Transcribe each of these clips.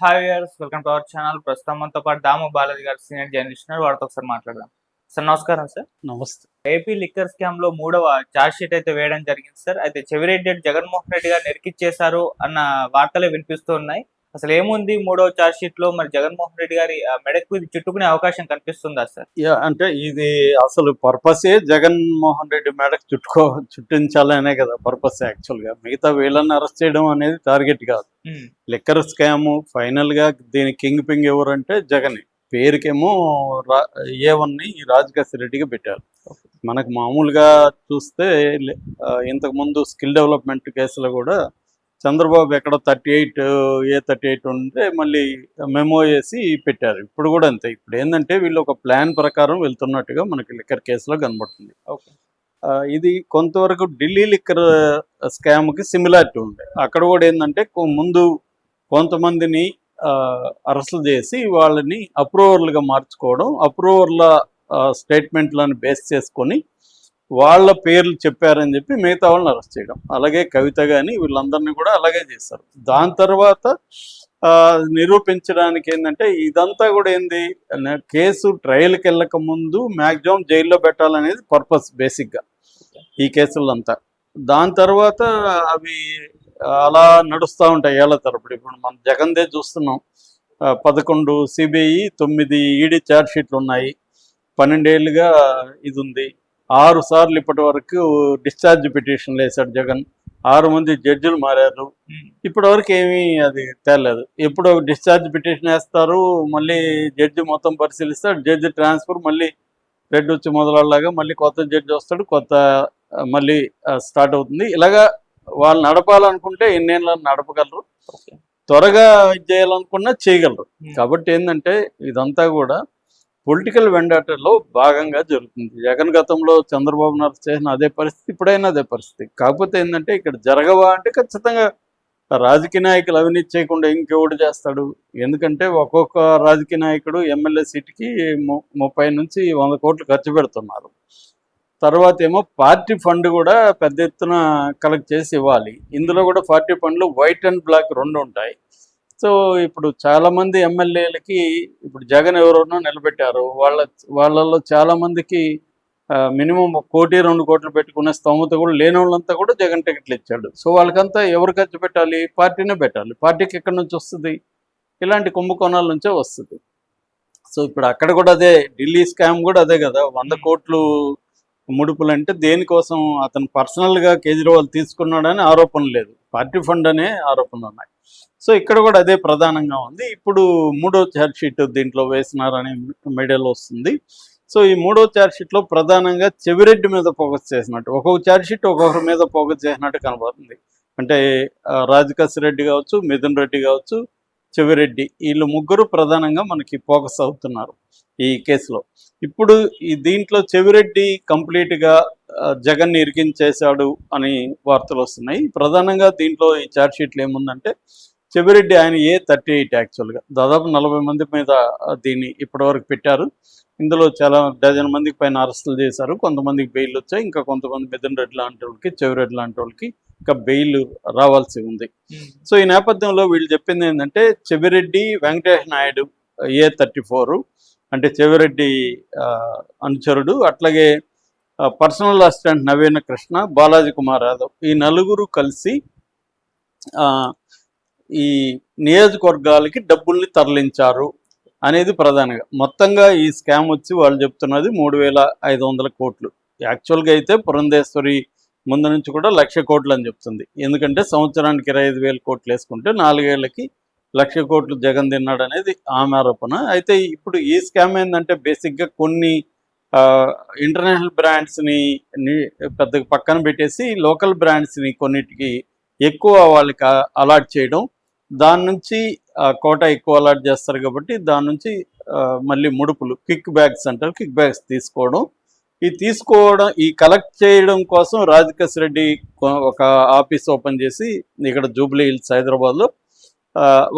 Hi welcome to our channel ప్రస్తుతం మనతో పాటు దాము బాలాజీ గారు సీనియర్ జర్నలిస్ట్ ఉన్నారు. వారితో ఒకసారి మాట్లాడదాం. సార్ నమస్కారం సార్. నమస్తే. ఏపీ లిక్కర్ స్కామ్లో మూడవ చార్జ్ షీట్ అయితే వేయడం జరిగింది సార్. అయితే చెవిరెడ్డి జగన్మోహన్ రెడ్డి గారు ఇరికిచ్చేశారు అన్న వార్తలే వినిపిస్తూ ఉన్నాయి. అసలు ఏముంది మూడవ చార్జ్ షీట్లో మరి జగన్మోహన్ రెడ్డి గారి మెడకు చుట్టుకునే అవకాశం కనిపిస్తుందా సార్? అంటే ఇది అసలు పర్పసే జగన్మోహన్ రెడ్డి మేడకు చుట్టుకో చుట్టించాలనే కదా పర్పస్ యాక్చువల్గా. మిగతా వీళ్ళని అరెస్ట్ చేయడం అనేది టార్గెట్ కాదు. లిక్కర్ స్కామ్ ఫైనల్గా దీని కింగ్ పింగ్ ఎవరంటే జగన్. పేరుకేమో రా ఏ వన్ని రాజకేశ్వర రెడ్డిగా పెట్టారు. మనకు మామూలుగా చూస్తే లే- ఆ, ఇంతకు ముందు స్కిల్ డెవలప్మెంట్ కేసులో కూడా చంద్రబాబు ఎక్కడ thirty eight A thirty eight ఉంటే మళ్ళీ మెమో వేసి పెట్టారు. ఇప్పుడు కూడా అంతే. ఇప్పుడు ఏంటంటే వీళ్ళు ఒక ప్లాన్ ప్రకారం వెళ్తున్నట్టుగా మనకి లిక్కర్ కేసులో కనబడుతుంది. ఇది కొంతవరకు ఢిల్లీ లిక్కర్ స్కామ్కి సిమిలారిటీ ఉంది. అక్కడ కూడా ఏంటంటే ముందు కొంతమందిని అరెస్టులు చేసి వాళ్ళని అప్రూవర్లుగా మార్చుకోవడం అప్రూవర్ల స్టేట్మెంట్లను బేస్ చేసుకొని వాళ్ళ పేర్లు చెప్పారని చెప్పి మిగతా వాళ్ళని అరెస్ట్ చేయడం. అలాగే కవిత కానీ వీళ్ళందరినీ కూడా అలాగే చేస్తారు దాని తర్వాత ఆ, నిరూపించడానికి ఏంటంటే ఇదంతా కూడా ఏంది? కేసు ట్రయల్కి వెళ్ళక ముందు మ్యాక్సిమం జైల్లో పెట్టాలనేది పర్పస్ బేసిక్గా ఈ కేసులంతా. దాని తర్వాత అవి అలా నడుస్తూ ఉంటాయి ఏళ్ళ తరపుడు ఇప్పుడు మనం జగన్దే చూస్తున్నాం. పదకొండు సిబిఐ తొమ్మిది ఈడీ ఛార్జ్ షీట్లు ఉన్నాయి. పన్నెండేళ్ళుగా ఇది ఉంది. ఆరు సార్లు ఇప్పటి వరకు డిశ్చార్జ్ పిటిషన్లు వేశాడు జగన్. ఆరు మంది జడ్జిలు మారారు. ఇప్పటి వరకు ఏమీ అది తేలేదు. ఎప్పుడు డిశ్చార్జ్ పిటిషన్ వేస్తారు మళ్ళీ జడ్జి మొత్తం పరిశీలిస్తాడు జడ్జి ట్రాన్స్ఫర్ మళ్ళీ రెడ్ వచ్చి మొదలలాగా మళ్ళీ కొత్త జడ్జి వస్తాడు కొత్త మళ్ళీ స్టార్ట్ అవుతుంది. ఇలాగా వాళ్ళు నడపాలనుకుంటే ఎన్నేళ్ళని నడపగలరు. త్వరగా ఇది చేయాలనుకున్నా చేయగలరు. ఉమ్, కాబట్టి ఏంటంటే ఇదంతా కూడా పొలిటికల్ వెండాటలో భాగంగా జరుగుతుంది. జగన్ గతంలో చంద్రబాబు నాయుడు చేసిన అదే పరిస్థితి ఇప్పుడైనా అదే పరిస్థితి. కాకపోతే ఏంటంటే ఇక్కడ జరగవా అంటే ఖచ్చితంగా రాజకీయ నాయకులు అవినీతి చేయకుండా ఇంకెవడు చేస్తాడు? ఎందుకంటే ఒక్కొక్క రాజకీయ నాయకుడు ఎమ్మెల్యే సీట్కి ముప్పై నుంచి వంద కోట్లు ఖర్చు పెడుతున్నారు. తర్వాత ఏమో పార్టీ ఫండ్ కూడా పెద్ద ఎత్తున కలెక్ట్ చేసి ఇవ్వాలి. ఇందులో కూడా పార్టీ ఫండ్లు వైట్ అండ్ బ్లాక్ రెండు ఉంటాయి. సో ఇప్పుడు చాలా మంది ఎమ్మెల్యేలకి ఇప్పుడు జగన్ ఎవరెవరినో నిలబెట్టారు. వాళ్ళ వాళ్ళల్లో చాలా మందికి మినిమం కోటి రెండు కోట్లు పెట్టుకునే స్తోమత కూడా లేని వాళ్ళంతా కూడా జగన్ టికెట్లు ఇచ్చాడు. సో వాళ్ళకంతా ఎవరు ఖర్చు పెట్టాలి? పార్టీనే పెట్టాలి. పార్టీకి ఎక్కడి నుంచి వస్తుంది? ఇలాంటి కుంభకోణాల నుంచే వస్తుంది. సో ఇప్పుడు అక్కడ కూడా అదే ఢిల్లీ స్కామ్ కూడా అదే కదా. వంద కోట్లు ముడుపులు అంటే దేనికోసం? అతను పర్సనల్గా కేజ్రీవాల్ తీసుకున్నాడని ఆరోపణ లేదు. పార్టీ ఫండ్ అనే ఆరోపణలు ఉన్నాయి. సో ఇక్కడ కూడా అదే ప్రధానంగా ఉంది. ఇప్పుడు మూడో ఛార్జ్షీట్ దీంట్లో వేసినారని మీడియాలో వస్తుంది. సో ఈ మూడో ఛార్జ్షీట్లో ప్రధానంగా చెవిరెడ్డి మీద ఫోకస్ చేసినట్టు ఒక్కొక్క ఛార్జ్షీట్ ఒక్కొక్కరి మీద ఫోకస్ చేసినట్టు కనబడుతుంది. అంటే రాజకాశి రెడ్డి కావచ్చు మిథున్ రెడ్డి కావచ్చు చెవిరెడ్డి వీళ్ళు ముగ్గురు ప్రధానంగా మనకి ఫోకస్ అవుతున్నారు ఈ కేసులో. ఇప్పుడు ఈ దీంట్లో చెవిరెడ్డి కంప్లీట్గా జగన్ ఇరికించేశాడు అని వార్తలు వస్తున్నాయి. ప్రధానంగా దీంట్లో ఈ ఛార్జ్షీట్లు ఏముందంటే చెవిరెడ్డి ఆయన ఏ థర్టీ ఎయిట్ యాక్చువల్గా దాదాపు నలభై మంది మీద దీన్ని ఇప్పటివరకు పెట్టారు. ఇందులో చాలా డజన్ మందికి పైన అరెస్టులు చేశారు. కొంతమందికి బెయిల్ వచ్చాయి. ఇంకా కొంతమంది మిథున్ రెడ్డి లాంటి వాళ్ళకి చెవిరెడ్డి లాంటి వాళ్ళకి ఇంకా బెయిల్ రావాల్సి ఉంది. సో ఈ నేపథ్యంలో వీళ్ళు చెప్పింది ఏంటంటే Chevireddy Venkatesh Naidu A thirty four అంటే చెవిరెడ్డి అనుచరుడు అట్లాగే పర్సనల్ అసిస్టెంట్ నవీన కృష్ణ బాలాజీ కుమార్ యాదవ్ ఈ నలుగురు కలిసి ఈ నియోజకవర్గాలకి డబ్బుల్ని తరలించారు అనేది ప్రధానంగా. మొత్తంగా ఈ స్కామ్ వచ్చి వాళ్ళు చెప్తున్నది మూడు వేల ఐదు వందల కోట్లు. యాక్చువల్గా అయితే పురంధేశ్వరి ముందు నుంచి కూడా లక్ష కోట్లు అని చెప్తుంది. ఎందుకంటే సంవత్సరానికి ఇరవై ఐదు వేల కోట్లు వేసుకుంటే నాలుగేళ్ళకి లక్ష కోట్లు జగన్ తిన్నాడు అనేది ఆమె ఆరోపణ. అయితే ఇప్పుడు ఈ స్కామ్ ఏంటంటే బేసిక్గా కొన్ని ఇంటర్నేషనల్ బ్రాండ్స్ని పెద్ద పక్కన పెట్టేసి లోకల్ బ్రాండ్స్ని కొన్నిటికి ఎక్కువ వాళ్ళకి అలాట్ చేయడం. దాని నుంచి కోట కోటా ఎక్కువ అలాట్ చేస్తారు కాబట్టి దాని నుంచి మళ్ళీ ముడుపులు కిక్ బ్యాగ్స్ అంటారు కిక్ బ్యాగ్స్ తీసుకోవడం. ఈ తీసుకోవడం ఈ కలెక్ట్ చేయడం కోసం రాజకేశ్ రెడ్డి ఒక ఆఫీస్ ఓపెన్ చేసి ఇక్కడ జూబ్లీ హిల్స్ హైదరాబాద్లో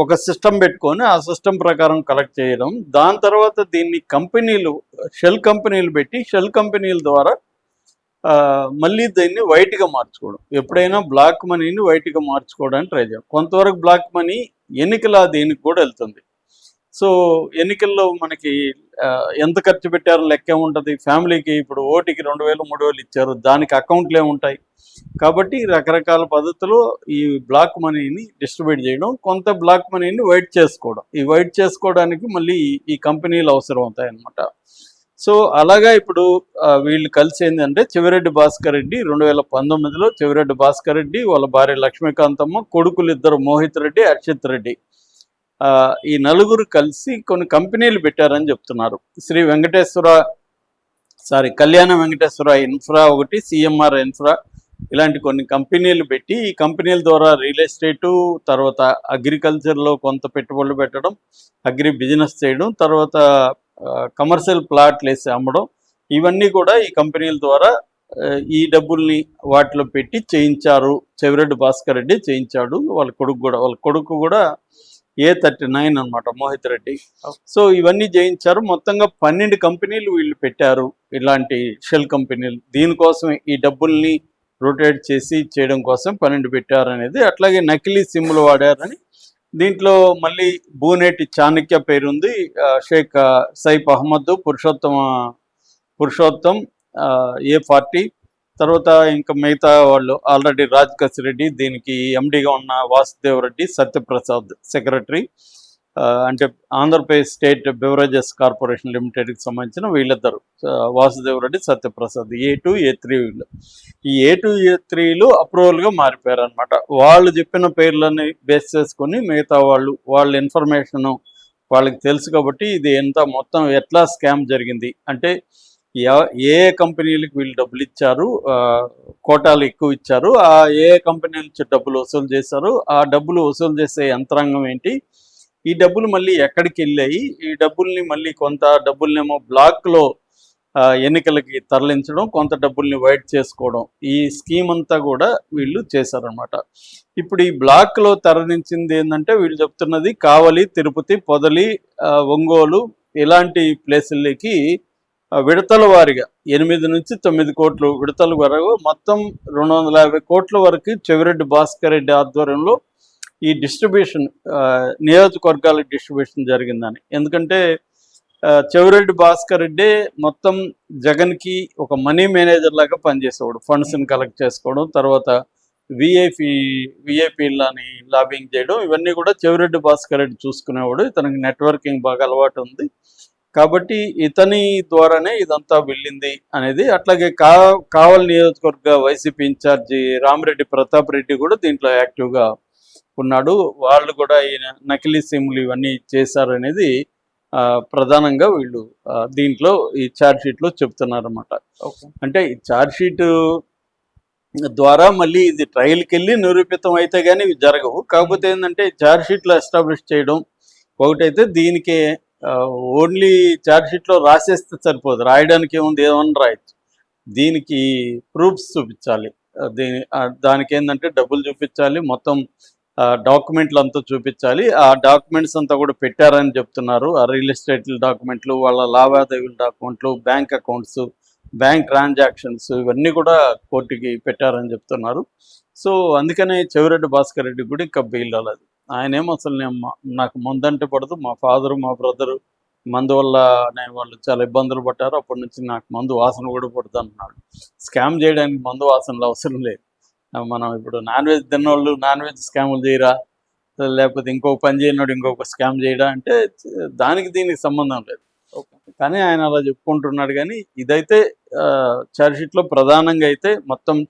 ఒక సిస్టమ్ పెట్టుకొని ఆ సిస్టమ్ ప్రకారం కలెక్ట్ చేయడం. దాని తర్వాత దీన్ని కంపెనీలు షెల్ కంపెనీలు పెట్టి షెల్ కంపెనీల ద్వారా మళ్ళీ దీన్ని వైట్గా మార్చుకోవడం. ఎప్పుడైనా బ్లాక్ మనీని వైట్గా మార్చుకోవడానికి ట్రై చేయాలి కొంతవరకు బ్లాక్ మనీ ఎన్నికల దీనికి కూడా వెళ్తుంది. సో ఎన్నికల్లో మనకి ఎంత ఖర్చు పెట్టారో లెక్క ఉంటుంది ఫ్యామిలీకి ఇప్పుడు ఓటికి రెండు వేలు మూడు వేలు ఇచ్చారు. దానికి అకౌంట్లు ఏముంటాయి? కాబట్టి రకరకాల పద్ధతిలో ఈ బ్లాక్ మనీని డిస్ట్రిబ్యూట్ చేయడం కొంత బ్లాక్ మనీని వైట్ చేసుకోవడం. ఈ వైట్ చేసుకోవడానికి మళ్ళీ ఈ- కంపెనీలు అవసరం అవుతాయి అన్నమాట సో అలాగా ఇప్పుడు వీళ్ళు కలిసి ఏంటంటే చెవిరెడ్డి భాస్కర్ రెడ్డి రెండు వేల పంతొమ్మిదిలో చెవిరెడ్డి భాస్కర్ రెడ్డి వాళ్ళ భార్య లక్ష్మీకాంతమ్మ కొడుకులు ఇద్దరు మోహిత్ రెడ్డి అక్షిత్ రెడ్డి. ఈ నలుగురు కలిసి కొన్ని కంపెనీలు పెట్టారని చెప్తున్నారు. శ్రీ వెంకటేశ్వర సారీ కళ్యాణ వెంకటేశ్వర ఇన్ఫ్రా ఒకటి సిఎంఆర్ ఇన్ఫ్రా ఇలాంటి కొన్ని కంపెనీలు పెట్టి ఈ కంపెనీల ద్వారా రియల్ ఎస్టేటు తర్వాత అగ్రికల్చర్లో కొంత పెట్టుబడులు పెట్టడం అగ్రి బిజినెస్ చేయడం తర్వాత కమర్షియల్ ప్లాట్లు వేసి అమ్మడం ఇవన్నీ కూడా ఈ కంపెనీల ద్వారా ఈ డబ్బుల్ని వాటిలో పెట్టి చేయించారు. చెవిరెడ్డి భాస్కర్ రెడ్డి చేయించాడు. వాళ్ళ కొడుకు కూడా వాళ్ళ కొడుకు కూడా ఏ థర్టీ నైన్ అనమాట మోహిత్ రెడ్డి. సో ఇవన్నీ చేయించారు మొత్తంగా పన్నెండు కంపెనీలు వీళ్ళు పెట్టారు ఇలాంటి షెల్ కంపెనీలు. దీనికోసం ఈ డబ్బుల్ని రొటేట్ చేసి చేయడం కోసం పన్నెండు పెట్టారు అనేది అట్లాగే నకిలీ సిమ్లు వాడారని. దీంట్లో మళ్ళీ బూనేటి చాణక్య పేరుంది. షేక్ సైఫ్ అహ్మద్ పురుషోత్తమ పురుషోత్తం ఏ పార్టీ తర్వాత ఇంకా మిగతా వాళ్ళు ఆల్రెడీ రాజ్ రెడ్డి దీనికి ఎండిగా ఉన్న వాసుదేవ్ రెడ్డి సత్యప్రసాద్ సెక్రటరీ అంటే ఆంధ్రప్రదేశ్ స్టేట్ బెవరేజెస్ కార్పొరేషన్ లిమిటెడ్కి సంబంధించిన వీళ్ళిద్దరు Vasudev Reddy Satyaprasad A two A three వీళ్ళు. ఈ ఏ టూ ఏ త్రీలు అప్రూవల్గా మారిపోయారు అనమాట వాళ్ళు చెప్పిన పేర్లని బేస్ చేసుకొని మిగతా వాళ్ళు వాళ్ళ ఇన్ఫర్మేషన్ వాళ్ళకి తెలుసు కాబట్టి ఇది ఎంత మొత్తం ఎట్లా స్కామ్ జరిగింది అంటే ఏ ఏ కంపెనీలకు వీళ్ళు డబ్బులు ఇచ్చారు ఆ, కోటాలు ఎక్కువ ఇచ్చారు ఆ ఏ కంపెనీల కంపెనీ నుంచి డబ్బులు వసూలు చేశారు ఆ డబ్బులు వసూలు చేసే యంత్రాంగం ఏంటి? ఈ డబ్బులు మళ్ళీ ఎక్కడికి వెళ్ళాయి? ఈ డబ్బుల్ని మళ్ళీ కొంత డబ్బుల్నేమో బ్లాక్లో ఎన్నికలకి తరలించడం కొంత డబ్బుల్ని వైట్ చేసుకోవడం ఈ స్కీమ్ అంతా కూడా వీళ్ళు చేశారనమాట ఇప్పుడు ఈ బ్లాక్లో తరలించింది ఏంటంటే వీళ్ళు చెప్తున్నది కావలి తిరుపతి పొదలి ఆ, ఒంగోలు ఇలాంటి ప్లేసులకి విడతల వారిగా ఎనిమిది నుంచి తొమ్మిది కోట్లు విడతల వరకు మొత్తం రెండు వందల యాభై కోట్ల వరకు చెవిరెడ్డి భాస్కర్ రెడ్డి ఆధ్వర్యంలో ఈ డిస్ట్రిబ్యూషన్ నియోజకవర్గాల డిస్ట్రిబ్యూషన్ జరిగిందని. ఎందుకంటే చెవిరెడ్డి భాస్కర్ రెడ్డి మొత్తం జగన్కి ఒక మనీ మేనేజర్ లాగా పనిచేసేవాడు. ఫండ్స్ని కలెక్ట్ చేసుకోవడం తర్వాత విఐపి విఐపీలని లాబింగ్ చేయడం ఇవన్నీ కూడా చెవిరెడ్డి భాస్కర్ రెడ్డి చూసుకునేవాడు. ఇతనికి నెట్వర్కింగ్ బాగా అలవాటు ఉంది. కాబట్టి ఇతని ద్వారానే ఇదంతా వెళ్ళింది అనేది అట్లాగే కా కావల్ నియోజకవర్గ వైసీపీ ఇన్ఛార్జి రామిరెడ్డి ప్రతాప్ రెడ్డి కూడా దీంట్లో యాక్టివ్గా ఉన్నాడు. వాళ్ళు కూడా ఈ నకిలీ సిమ్లు ఇవన్నీ చేశారు అనేది ఆ, ప్రధానంగా వీళ్ళు దీంట్లో ఈ ఛార్జ్ షీట్లో చెప్తున్నారన్నమాట. అంటే ఈ ఛార్జ్ షీట్ ద్వారా మళ్ళీ ఇది ట్రయల్కి వెళ్ళి నిరూపితం అయితే కానీ ఇవి జరగవు. కాకపోతే ఏంటంటే ఛార్జ్ షీట్లో ఎస్టాబ్లిష్ చేయడం ఒకటైతే దీనికి ఓన్లీ ఛార్జ్షీట్లో రాసేస్తే సరిపోదు. రాయడానికి ఏముంది? ఏమన్నా రాయొచ్చు. దీనికి ప్రూఫ్స్ చూపించాలి. దీని దానికి ఏంటంటే డబ్బులు చూపించాలి. మొత్తం డాక్యుమెంట్లు అంతా చూపించాలి. ఆ డాక్యుమెంట్స్ అంతా కూడా పెట్టారని చెప్తున్నారు. ఆ రియల్ ఎస్టేట్ డాక్యుమెంట్లు వాళ్ళ లావాదేవీల డాక్యుమెంట్లు బ్యాంక్ అకౌంట్స్ బ్యాంక్ ట్రాన్సాక్షన్స్ ఇవన్నీ కూడా కోర్టుకి పెట్టారని చెప్తున్నారు. సో అందుకనే చెవిరెడ్డి భాస్కర్ రెడ్డి కూడా ఇంకా బెయిల్ రాలేదు. ఆయన ఏమో అసలు నేను మా- నాకు మందంటే పడదు. మా ఫాదరు మా బ్రదరు మందు వల్ల నేను వాళ్ళు చాలా ఇబ్బందులు పడ్డారు. అప్పటి నుంచి నాకు మందు వాసన కూడా పడుతుంది అంటున్నాడు. స్కామ్ చేయడానికి మందు వాసనలు అవసరం లేదు. మనం ఇప్పుడు నాన్ వెజ్ తిన్నోళ్ళు నాన్ వెజ్ స్కాములు చేయరా? లేకపోతే ఇంకొక పని చేయనోడు ఇంకొక స్కామ్ చేయడా? అంటే దానికి దీనికి సంబంధం లేదు. కానీ ఆయన అలా చెప్పుకుంటున్నాడు కానీ ఇదైతే ఛార్జ్ షీట్లో ప్రధానంగా అయితే మొత్తం